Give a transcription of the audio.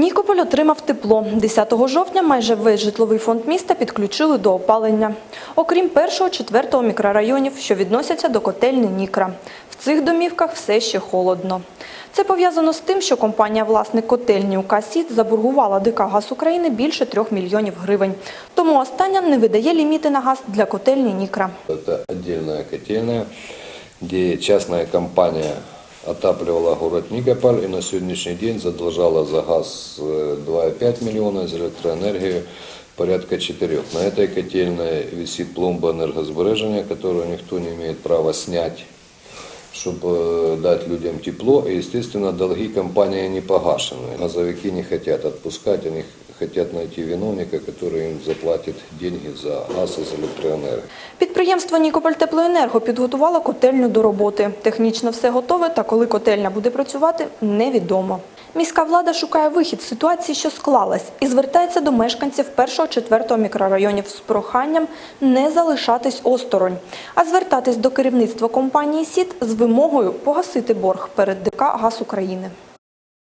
Нікополь отримав тепло. 10 жовтня майже весь житловий фонд міста підключили до опалення. Окрім першого, четвертого мікрорайонів, що відносяться до котельні Нікра. В цих домівках все ще холодно. Це пов'язано з тим, що компанія-власник котельні УКСІД заборгувала ДК «Газ України» більше трьох мільйонів гривень. Тому остання не видає ліміти на газ для котельні Нікра. Это отдельная котельная, где частная компания отапливала город Никополь и на сегодняшний день задолжала за газ э, 2,5 миллиона, за электроэнергию порядка 4. На этой котельной висит пломба энергосбережения, которую никто не имеет права снять чтобы дать людям тепло, и, естественно, долги компании не погашены. Газовики не хотят отпускать, они хотят найти виновника, который им заплатит деньги за газ и за электроэнергию. Підприємство Нікополь Теплоенерго підготувало котельню до роботи. Технічно все готове, та коли котельня буде працювати, невідомо. Міська влада шукає вихід з ситуації, що склалась, і звертається до мешканців першого-четвертого мікрорайонів з проханням не залишатись осторонь, а звертатись до керівництва компанії СІД з вимогою погасити борг перед ДК «Газ України».